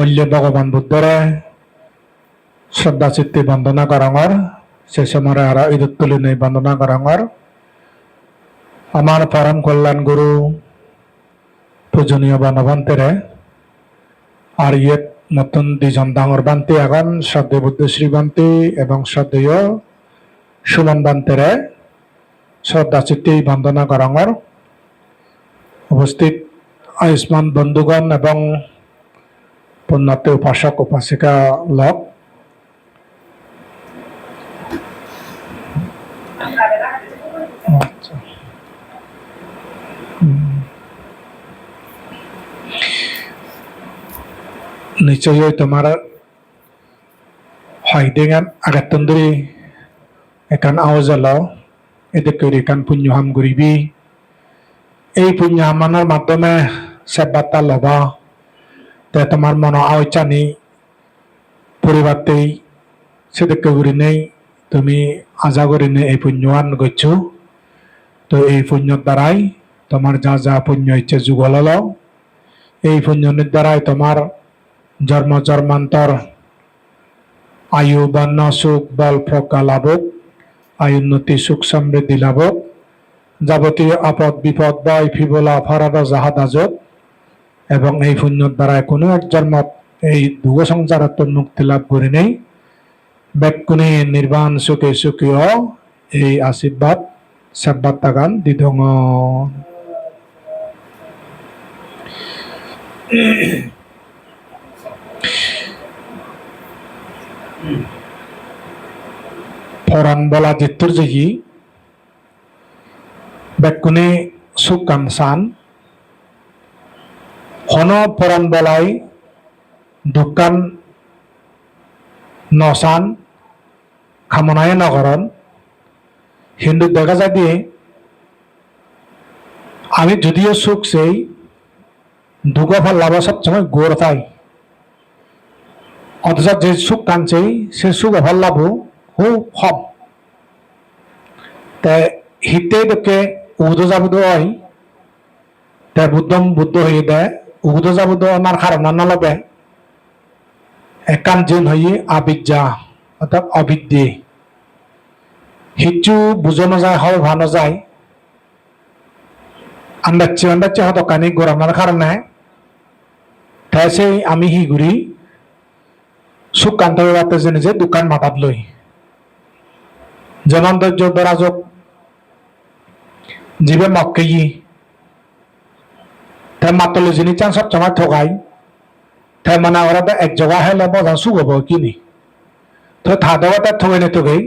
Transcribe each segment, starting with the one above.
পল্য ভগবান বুদ্ধরে শ্রদ্ধা চিত্তে বন্দনা করঙর সে সময় আর ঈদত তুলি নেই বন্দনা করঙর আমার পরম কল্যাণ গুরু পূজনীয় বনবন্তেরে আর ইয়ে নতুন দুজন ডাঙর বান্তি এখন শ্রদ্ধে বুদ্ধশ্রী বান্তি এবং শ্রদ্ধেয় সুমন বান্তেরে শ্রদ্ধা চিত্তে বন্দনা করঙর উপস্থিত আয়ুষ্মান বন্ধুগণ এবং পুণ্যার্থী উপাসক উপাসিকা লোক। নিশ্চয়ই তোমার হয়দেগান আগাতন্দরি একান আওয়াজাল এদিকে একান পুণ্যহাম গরিবি এই পুণ্যহামানের মাধ্যমে সেবাতা লবা তোমার মন আওচানি পরিবারতেই সেদিকে করি নেই, তুমি আজা করি নেই এই পুণ্যৱান গচ্ছ। তো এই পুণ্যর দ্বারাই তোমার যা যা পুণ্য ইচ্ছে যুগল এই পুণ্যের দ্বারাই তোমার জন্ম জন্মান্তর আয়ু বর্ণ সুখ, বল, প্রজ্ঞা লাভক আয়ুন্নতি সুখ, সমৃদ্ধি লাভক। যাবতীয় আপদ, বিপদ বা ফিবলা ফারাদ জাহাদ আজত এবং এই পুণ্যর দ্বারাই কোনো এক জন্মত এই দুগ সংসারত মুক্তি লাভ করি নেই। বেকুনি নির্বাণ সুখে সুখীয়, এই আশীর্বাদ সেব্বাত তাগান দিধং ফরান বলা জিত্তুর জিহি বেকুনি সুকান সান হন পরাণ বলাই দোকান নসান খামনায় নগরণ হিন্দু দেখা যায় দিয়ে আমি যদিও সুখ সেই দুগো ফল লাভ সবসময় গোর তাই অথচ যে সুখ কানছেই সে সুখ ফল লাভ হু হম তে হিতে দেখে উদ যাবুদ হয়, তে বুদ্ধম বুদ্ধ হয়ে দেয় উদ যাবুদ আমার কারণ নলবে একান জিন হয়ে আবিদ্যা অর্থাৎ অবিদ্যে। হিচু বুঝো যায় হয় ভানো যায় আন্দাচ্ছে আন্দাচ্ছে হয়তো কানি গোরানোর কারণে তাই সেই আমি হি সুখ কান্ত বাতে যে নিজে দোকান মাথাত লই যেমন ধৈর্য দরাজক জীবে মক্কে ই তাই মাতলে যিনি চান সব সময় ঠকাই তাই মানে ওরা তো এক জায়গা হেলে বজান সুখ হব কিনি তো থাদবা তার ঠকাই নে ঠকাই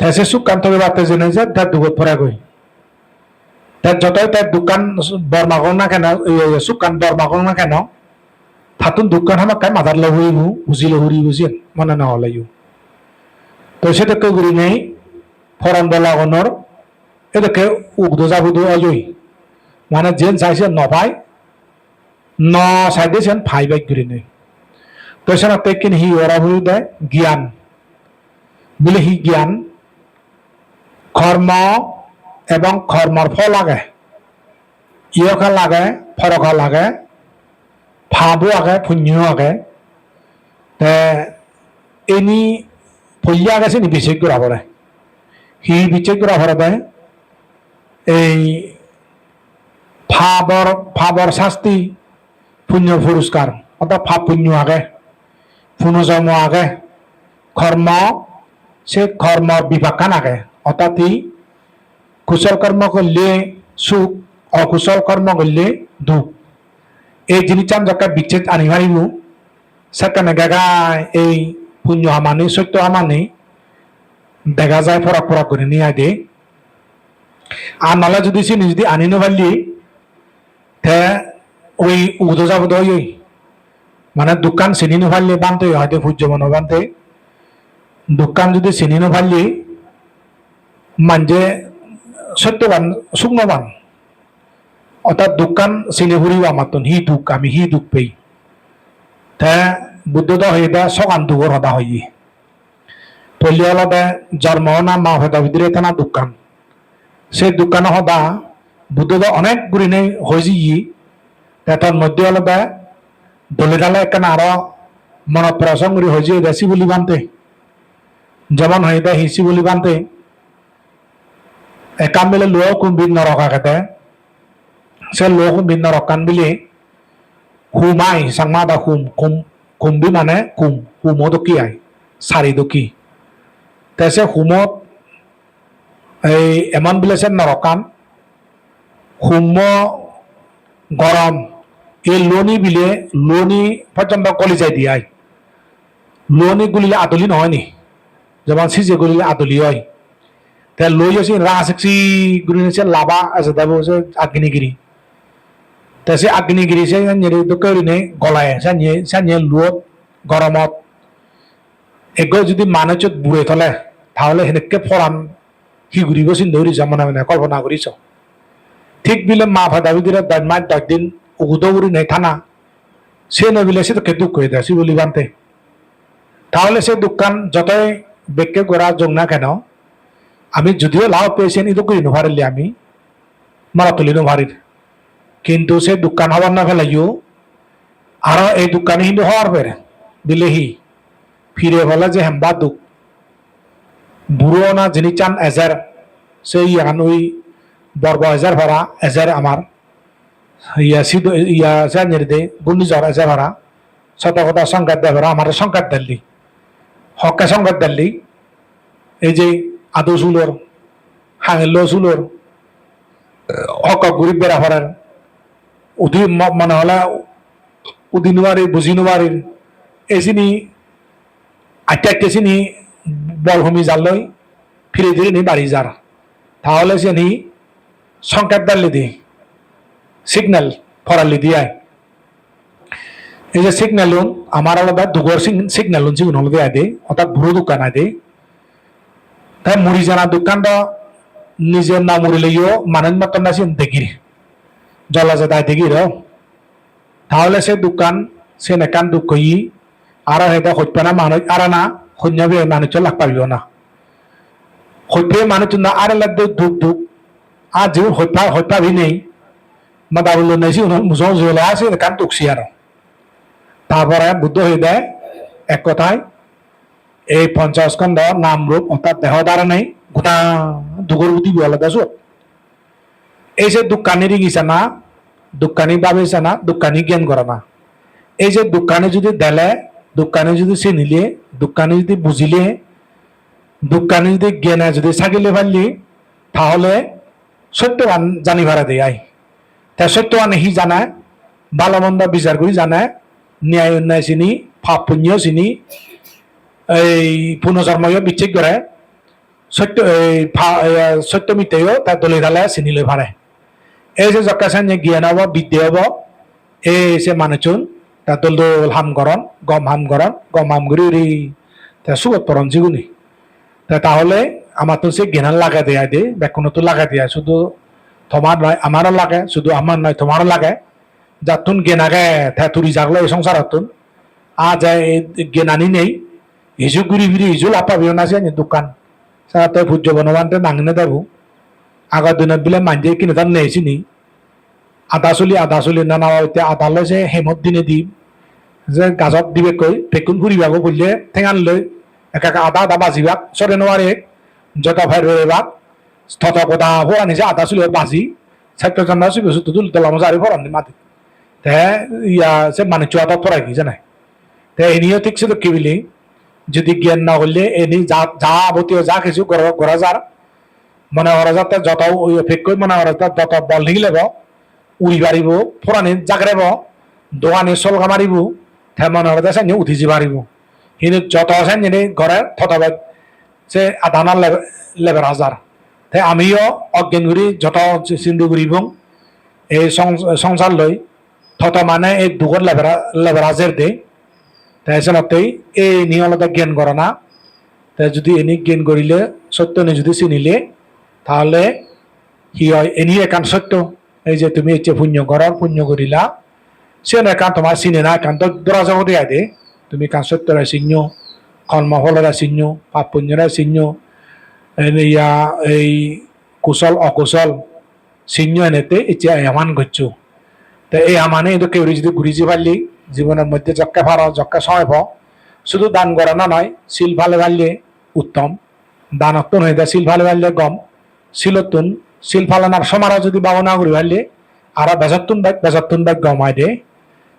তাই সে সুখ কান্ত বাতে যে নিজে তার দুগত পরা গই তার যতই তার দোকান বর্মাগল না কেন সুকান বর্মাগল না কেন থাতুন দোকান হামা কাই মাদার লহুই হু বুঝি লহুরি বুঝি মনে না হলাই তো সেটা কেউ গুরি নেই ফরান বলাগনর এটাকে উগ্দ যাবুদ অজই মানে যেন চাইছে নপাই ন সাইডে সেন ফাই বাইক গুরি নেই তো সেনা তেকিন হি ওরা হই দেয় জ্ঞান। বলে হি জ্ঞান কর্ম এবং কর্মর ফল লাগে। ইয়কা লাগে ফরকা লাগে ফাবো আগে পুণ্য আগে। এনি পইয়া গেছে নি বিশেষ করে পরে হি বিশেষ করে পরে এই ফাবর ফাবর শাস্তি পুণ্য পুরস্কার অর্থাৎ ফাপ পুণ্য আগে পুনর্জন্ম আগে কর্ম সে কর্মর বিপাকান আগে অর্থাৎ কুশল কর্ম করলে সুখ অকুশল কর্ম করলে দুঃখ। এই জিনিস যখন বিচ্ছেদ আনি মারিব সেখানে গেগা এই পুণ্য হামানি সত্য হামানি দেখা যায় ফরাক ফরাক করে নিয়ে দে আর নালা যদি সে যদি আনি নপারলি তে ওই উদো যাব ওই। মানে দোকান চিনি নপারলি বানতে, হয়তো সূর্য মনো বানতে। দোকান যদি চিনি নপারলি মানজে সত্যবান, শুকনবান। অর্থাৎ দোকান চিনি ফুরিব মাতন হি দুখ, আমি হি দুখ পেই। তে বুদ্ধ হয়ে দে সকান দুগর হদা হই পল্লী হলদে জন্ম না মা হদা ভিতরে তেনা দোকান। সেই দোকান হদা বুদ্ধ অনেক গুড়ি নেই হয়েছি ই। তার মধ্যে হলদে দলে ডালে একখান আরও মনত প্রসঙ্গ হয়েছে দেশি বলি বানতে। যেমন হয়ে দেয় হিসি বলি বানতে। একাম বেলে লো কুম্বির নরকা খেতে। সে লো কুম্বির নরকান বিলি হুমাই সাংমা দা হুম কুম কুম্বি মানে কুম হুমো দকি আই সারি দকি তেসে হুমত এই এমন বিলেছে নরকান হুম গরম, এই লোনি বিলে লোনি পর্যন্ত কলিজাই দিয়াই লোনি গুলিলে আদলি নহয় নি? যেমন সিজে গুলিলে আদলি হয়। তে লই আছে রাসি গুলি নিছে লাভা আছে দেব আগ্নিগিরি তে সে আগ্নিগিরি সে দোকানে গলায় সে নিয়ে সে নিয়ে লুয়ত গরমত। এগো যদি মানুষ বুড়ে থলে, তাহলে সেনেকে ফরান। সি ঘুরিব চিন্তা করিছ মনে মনে কল্পনা করিছ? ঠিক বিলে মা ভাদা ভিতরে দশ মাস দশ দিন উগুদ উড়ি নেই থানা। সে নবিলে সে তোকে দুঃখ হয়ে দেয় বলি বানতে। তাহলে সে দোকান যতই বেগকে গোড়া যোগ না কেন, আমি যদিও লাভ পেয়েছি এটা করি নভারিলি আমি। মারা তুলি নভারির কিন্তু সে দোকান হবার না ফেলাইও আরও এই দোকানে কিন্তু হওয়ার পেরে বিলেহি ফিরে ফেলে যে হেম্বা দুঃখ। বুড়ো না যিনি চান এজার সেই ইয়ান বর্ব এজার ভাড়া, এজার আমার। ইয়া সিদ্ধ ইয়া জানিয়ে দে ঘূর্ণিঝড় এজার ভাড়া। শতকতা সংঘাত দেয় ভাড়া আমার সংঘাত দিল্লি হকা সংঘাত দিল্লি এই যে আদৌ চুলোর হাঙেল চুলোর হক গরিব বেড়া ফরার উদি মনে হলে উদি নোয়ারির বুঝি নোয়ারির এসিনি আটটা চিনি বলভূমি জানলই ফিরে ধীরে নি বাড়ি যার তাহলে সে নি সংকেত দাল্লি দি সিগন্যাল ফরালি দিয়ায় এই যে সিগন্যাল আমার আলাদা দুগর সিগন্যাল জিগুন হলো দেয়া দে, অর্থাৎ বুড়ো দোকান আদে তাই মুড়ি জানা দোকানটা নিজে না মুড়িলেও মানেন মতন না সে দেখির। জলা যে দায় দেখির তাহলে সে দোকান, সে নেকান দুঃখ ই, আর হেদা হইতে না মানুষ আর না হইনাবে মানুষ লাগ পাবিও না। হইতে মানুষ না আর লাগবে দুঃখ দুঃখ। আর যে হইপা হইপাবি নেই মা দাবুল নেছি মুসল জুয়েলে আছে কান টুকছি আর তারপরে বুদ্ধ হয়ে দেয় এক কথায় এই খণ্ড নাম রূপ অর্থাৎ দেহ নেই গোটা দুগর বুদ্ধি বলে দেশ এই যে দোকানেরই গিয়েছে না দোকানি ভাবিছে না দোকানি জ্ঞান করে না এই যে দোকানে যদি দেলে দোকানে যদি চিনিলে দোকানে যদি বুঝিলে দোকানে যদি জ্ঞানে যদি সাকিলে পারলি তাহলে সত্যবান জানি ভাড়া দেয় আই। তা সত্যবান হি জানায় ভালো মন্দ বিচার করি জানায় ন্যায় অন্যায় চিনি, পাপ পুণ্য চিনি, এই পুনর্জন্ময় বিচ্ছেদ করে সত্য, এই সত্য মিথ্যেও তার দলে ঢালে চিনি লৈ ভাড়ে। এই যে জকাছেন যে জ্ঞান হব, বিদ্যা হব, এই যে মানুষজন তা দল দল হাম করন গম হাম করন গম হাম করি রি তা সুগত পরন জিগুনি তা তাহলে আমার তো সে জ্ঞান লাগা দেয়া দে বেকুনো তো লাগা দেয়া শুধু তোমার নয়, আমারও লাগে, শুধু আমার নয়, তোমারও লাগে। যাতুন জ্ঞান আগে তা তুরি জাগলো এই সংসারতুন আ যায় জ্ঞানানি নেই। হিজু ঘুরি ফিরি হিজু লাপাবিও না সে দোকান সাথে পূজ্য বনবানতে নাঙনে দেবো। আগৰ দিনত বোলে মানুহে কিনে তাত নেছি নি। আদা চলি আদা চলি নানা এতিয়া আদালৈ যে হেমত দিনে দি যে গাজত দিবে কৈ ভেকুন ফুৰিবাগো বুলিলে ঠেঙান লৈ। যত নিজে আদা চলি বাজি ছাত্ৰ চন্দ্ৰ চুবি চুটো তুলি তলা মজা আৰু ফৰণ মাতি তে ইয়া সে মানুষ আদা পড়াই কি জানাই? তে এনেও ঠিক ছিল কি বলি, যদি জ্ঞান না করলে এনি যা যা আবতীয় যা কিছু গড়া যার মনে করা যাতে যত ওই অপেক্ষই মনে করা যাতে যত বল নিগিলেব উড়ি পারিব ফোরানি জাগরেব দোকানে চলকা মারিব তে মনে করা যায় সানি উঠি পারিব কিন্তু যত আছে যিনি ঘরে থতবে সে আধানার লেবের হাজার তে আমিও অজ্ঞান করি যত চিন্তা করিব এই সংসার লৈ থত মানে এই দুগর লেবেরা লেবের হাজার দে তাই এসনতেই এই নিয়মতা জ্ঞান করে না তাই যদি এনি জ্ঞান করিলে সত্য নি যদি চিনিলে তাহলে সি হয় এনি একান সত্য এই যে তুমি এতিয়া পুণ্য কৰা পুণ্য কৰিলা সে একান তোমাৰ চিনে না একান দৰা যাব দিয়া দে তুমি কান সত্যরা চিহ্ন কর্মফলরা চিহ্ন পাপ পুণ্যরা চিহ্ন ইয়া এই কুশল অকুশল চিহ্ন এনেতে এতিয়া এমান গচ্ছু তা এই আমানে এটো কেউরি যদি ঘুরিছি পারলি জীবনের মধ্যে যক্কে পারো যক্কে সময় পাও শুধু দান করা না নয় শিল ভালে ভাললে উত্তম দানত্তন হয়ে যায় শিল ভালে ভাললে গম শিলতুন শিল ফালানার সমারা যদি বাবনা করি ভাললে আর বেজাত্তুন বেজাত্তুন ব্যাগ গমাই দে তাই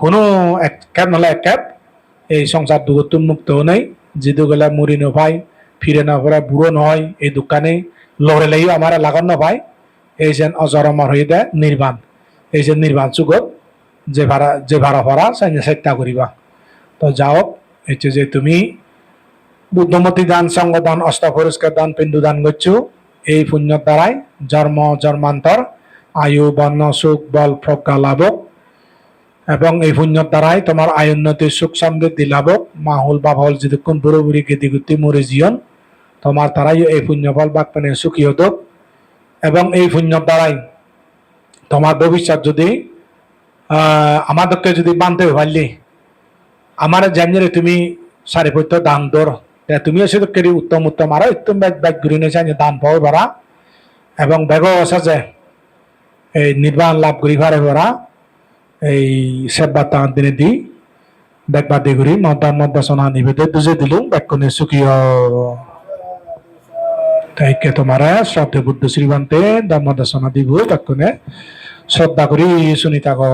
কোনো এক ক্যাব নহলে এক ক্যাব, এই সংসার দুগুতুন মুক্ত নেই। যিদু গেলে মুড়ি নপাই ফিরে না পরে বুড়ো নয় এই দোকানে লড়ে লেগেও আমার লাগান নপাই এই যেন অজরমর হয়ে দেয় নির্বাণ এই যে নির্বাণ চুগত যে ভাড়া যে ভাড়া ভরা সাইনে চেষ্টা করিবা তো যাওক হচ্ছে যে তুমি বুদ্ধমতী দান সঙ্গ দান অষ্ট পুরস্কার দান, পিণ্ডু দান করছ এই পুণ্যর দ্বারাই জন্ম জন্মান্তর আয়ু বর্ণ সুখ, বল প্রজ্ঞা লাভক এবং এই পুণ্যর দ্বারাই তোমার আয়োন্নতি সুখ সমৃদ্ধি লাভক মাহুল বাবল যতক্ষণ বুড়ো বুড়ি গেদি গুতি মরে জীবন তোমার দ্বারাই এই পুণ্য ফল বাক্যানে সুখী হতক এবং এই পুণ্যর দ্বারাই তোমার ভবিষ্যৎ যদি আমাদেরকে যদি বানতে পারলি, আমার জানিয়ে তুমি সারিপত্য দান দর তুমিও সেটা কেরি উত্তম উত্তম আরও উত্তম ব্যাগ ব্যাগ ঘুরে নিয়ে জানি দান পাও বারা এবং ব্যাগও আছে যে এই নির্বাণ লাভ করি ভারে ভরা। এই সেবা তান দিনে দি ব্যাগ বাদি করি মদান মদাসনা নিবেদে দুজে দিলুম ব্যাগ কোনে সুখীয়। তাইকে তোমারা শ্রদ্ধে বুদ্ধ শ্রীবান্তে দাম মদাসনা দিব ব্যাগ কোনে শ্রদ্ধা করি, শুনি থাকো।